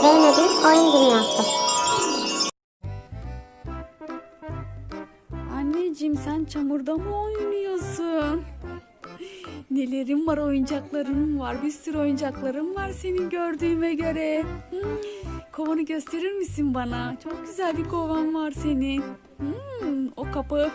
Zeynep'in oyun dünyası. Anneciğim sen çamurda mı oynuyorsun? Nelerim var oyuncaklarım var bir sürü oyuncaklarım var senin gördüğüme göre. Kovanı gösterir misin bana? Çok güzel bir kovan var senin. Hmm, o kapı.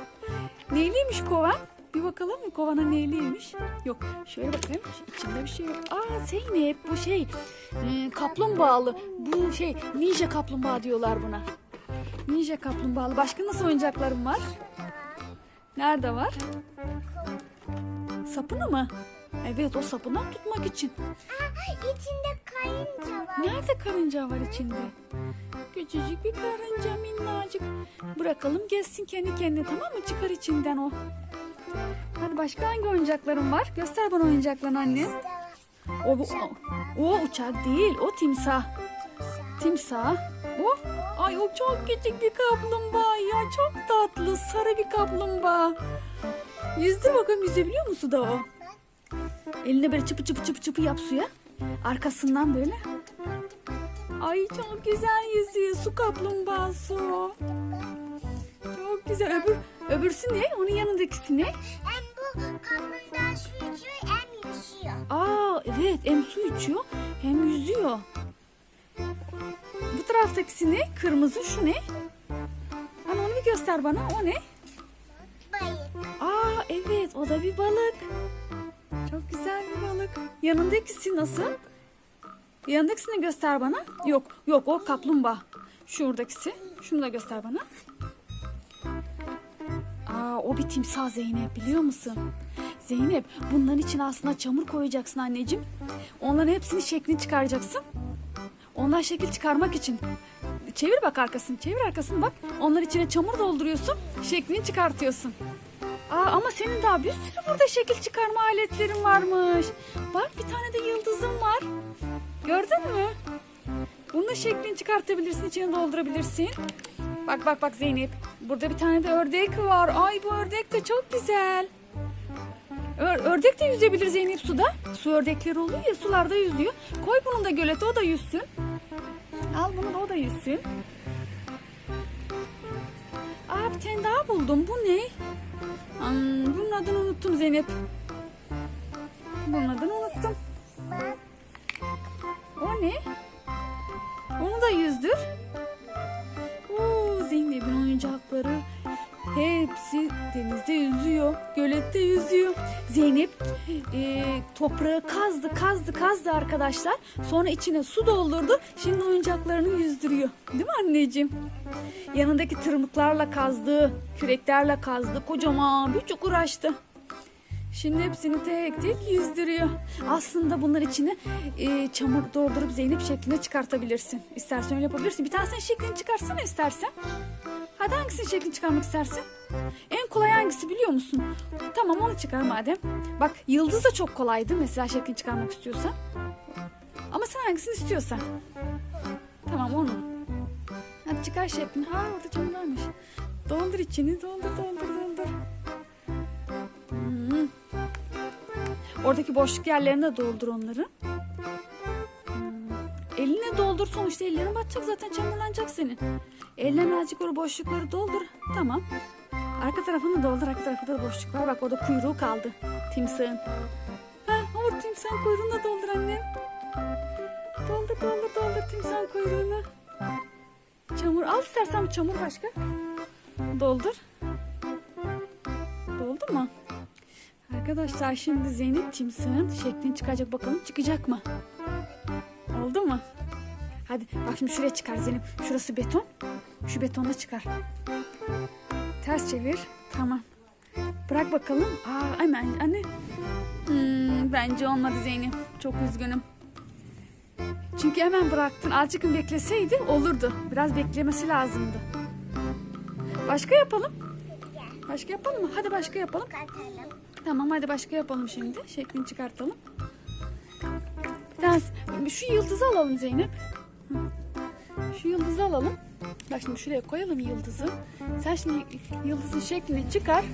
Neyliymiş kovan? Bir bakalım mı kovana neyliymiş? Yok şöyle bakayım içinde bir şey yok. Aa Zeynep bu şey e, kaplumbağalı. Bu şey ninja kaplumbağa diyorlar buna. Ninja kaplumbağalı. Başka nasıl oyuncaklarım var? Nerede var? Sapını mı? Evet o sapından tutmak için. İçinde kayınca var. Nerede karınca var içinde? Küçücük bir karınca minnacık. Bırakalım gezsin kendi kendine tamam mı? Çıkar içinden o. Hadi başka hangi oyuncakların var? Göster bana oyuncaklarını anne. O, bu, o, o uçak değil o timsah. Timsah. Bu? Ay o çok küçük bir kaplumbağa ya. Çok tatlı sarı bir kaplumbağa. Yüzdür bakalım yüzebiliyor musun da o? Eline böyle çıpı çıpı çıpı çıpı yap suya. Arkasından böyle. Ay çok güzel yüzüyor su kaplumbağası o. Çok güzel. Öbür, öbürsü ne? Onun yanındakisi ne? Hem bu kapından su içiyor hem yüzüyor. Aa evet hem su içiyor hem yüzüyor. Bu taraftakisi ne? Kırmızı şu ne? Hani onu bir göster bana. O ne? Bayık. Aa evet o da bir balık. Çok güzel bir balık. Yanındakisi nasıl? Yanındakisini göster bana. Yok yok o kaplumbağa. Şuradakisi. Şunu da göster bana. O bir timsah Zeynep biliyor musun? Zeynep bunların için aslında çamur koyacaksın anneciğim. Onların hepsini şeklini çıkaracaksın. Onlar şekil çıkarmak için. Çevir bak arkasını, çevir arkasını bak. Onlar içine çamur dolduruyorsun, şeklini çıkartıyorsun. Aa, ama senin daha bir sürü burada şekil çıkarma aletlerin varmış. Bak bir tane de yıldızın var. Gördün mü? Bununla şeklini çıkartabilirsin, içine doldurabilirsin. Bak bak bak Zeynep. Burada bir tane de ördek var. Ay bu ördek de çok güzel. Ör- ördek de yüzebilir Zeynep suda. Su ördekleri oluyor ya sularda yüzüyor. Koy bunu da gölete o da yüzsün. Al bunu da o da yüzsün. Aa bir tane daha buldum. Bu ne? Hmm, bunun adını unuttum Zeynep. Bunun adını unuttum. O ne? Onu da yüzdür. Oyuncakları hepsi denizde yüzüyor. Gölette yüzüyor. Zeynep e, toprağı kazdı kazdı kazdı arkadaşlar. Sonra içine su doldurdu. Şimdi oyuncaklarını yüzdürüyor. Değil mi anneciğim? Yanındaki tırmıklarla kazdı, küreklerle kazdı. Kocaman bir çukur açtı. Şimdi hepsini tek tek yüzdürüyor. Aslında bunlar içine e, çamur doldurup Zeynep şeklinde çıkartabilirsin. İstersen öyle yapabilirsin. Bir tanesinin şeklini çıkarsana istersen. Hadi hangisinin şeklini çıkarmak istersin? En kolay hangisi biliyor musun? Tamam onu çıkar madem. Bak yıldız da çok kolaydı mesela şeklini çıkarmak istiyorsan. Ama sen hangisini istiyorsan. Tamam onu. Hadi çıkar şeklini. Ha orada çamur varmış. Doldur içini doldur doldur doldur. Hmm. Oradaki boşluk yerlerine doldur onları. Doldur sonuçta ellerin batacak zaten çamurlanacak senin. Eline azıcık o boşlukları doldur. Tamam. Arka tarafını doldur. Arka tarafında da boşluk var. Bak orada kuyruğu kaldı. Timsahın. Ha, o timsahın kuyruğunu da doldur annem. Doldur doldur doldur timsahın kuyruğunu. Çamur al istersen çamur başka. Doldur. Doldu mu? Arkadaşlar şimdi Zeynep timsahın şeklini çıkacak bakalım çıkacak mı? Oldu mu? Hadi bak şimdi şuraya çıkar Zeynep. Şurası beton. Şu betonda çıkar. Ters çevir. Tamam. Bırak bakalım. Aa hemen anne. Hmm, bence olmadı Zeynep. Çok üzgünüm. Çünkü hemen bıraktın. Azıcık bekleseydi olurdu. Biraz beklemesi lazımdı. Başka yapalım. Başka yapalım mı? Hadi başka yapalım. Tamam hadi başka yapalım şimdi. Şeklini çıkartalım. Tanesi, şu yıldızı alalım Zeynep. Şu yıldızı alalım. Bak şimdi şuraya koyalım yıldızı. Sen şimdi yıldızın şeklini çıkar.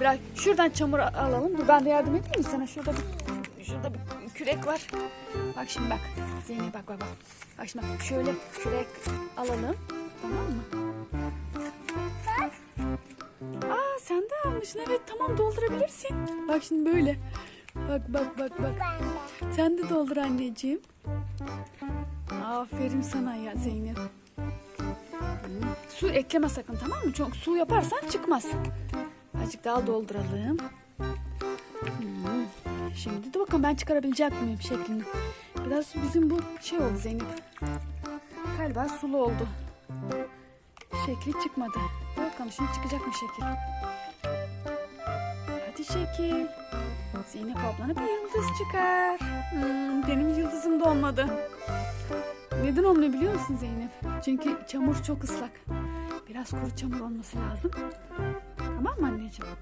Biraz şuradan çamur alalım. Dur ben de yardım edeyim mi sana? Şurada bir, şurada bir kürek var. Bak şimdi bak. Zeynep bak bak bak. Bak şimdi bak şöyle kürek alalım. Tamam mı? Aa sen de almışsın. Evet tamam doldurabilirsin. Bak şimdi böyle. Bak bak bak bak. Sen de doldur anneciğim. Aferin sana ya Zeynep. Hmm, Su ekleme sakın tamam mı? Çok su yaparsan çıkmaz. Azıcık daha dolduralım. Hmm, Şimdi de bakalım ben çıkarabilecek miyim şeklini. Biraz bizim bu şey oldu Zeynep. Galiba sulu oldu. Şekli çıkmadı. Bakalım şimdi çıkacak mı şekil? Hadi şekil. Zeynep ablana bir yıldız çıkar. Hmm, benim yıldızım da olmadı. Neden olmuyor biliyor musun Zeynep? Çünkü çamur çok ıslak. Biraz kuru çamur olması lazım. Tamam mı anneciğim?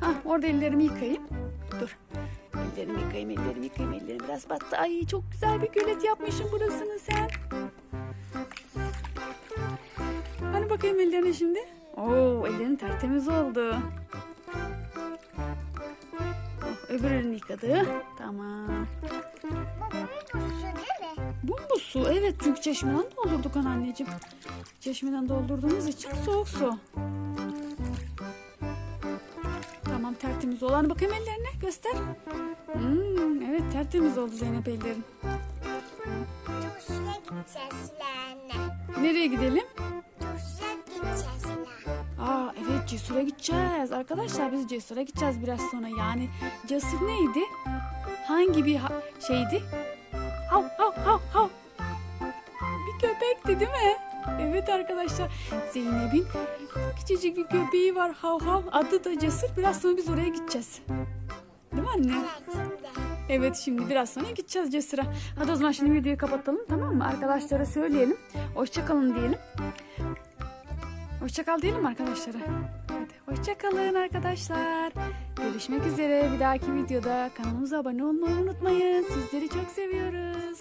Ha, orada ellerimi yıkayayım. Dur. Ellerimi yıkayayım, ellerimi yıkayayım. Ellerim biraz battı. Ay çok güzel bir gölet yapmışsın burasını sen. Hani bakayım ellerine şimdi. Oo, ellerin tertemiz oldu. Oh, öbür elini yıkadı. Tamam. Bu su değil mi? Su? Evet çünkü çeşmeden doldurduk an anneciğim. Çeşmeden doldurduğumuz için soğuk su. Tamam tertemiz olan bakayım ellerine göster. Hmm, evet tertemiz oldu Zeynep ellerin. Duşa gideceğiz anne. Nereye gidelim? Duşa gideceğiz. Aa evet Cesur'a gideceğiz. Arkadaşlar biz Cesur'a gideceğiz biraz sonra. Yani Cesur neydi? Hangi bir ha- şeydi? Hav hav hav hav. Bir köpekti değil mi? Evet arkadaşlar. Zeynep'in küçücük bir köpeği var. Hav hav. Adı da Cesur. Biraz sonra biz oraya gideceğiz. Değil mi anne? Evet şimdi. Biraz sonra gideceğiz Cesur'a. Hadi o zaman şimdi videoyu kapatalım tamam mı? Arkadaşlara söyleyelim. Hoşçakalın diyelim. Hoşçakal diyelim arkadaşlara? Hoşçakalın arkadaşlar. Görüşmek üzere bir dahaki videoda kanalımıza abone olmayı unutmayın. Sizleri çok seviyoruz.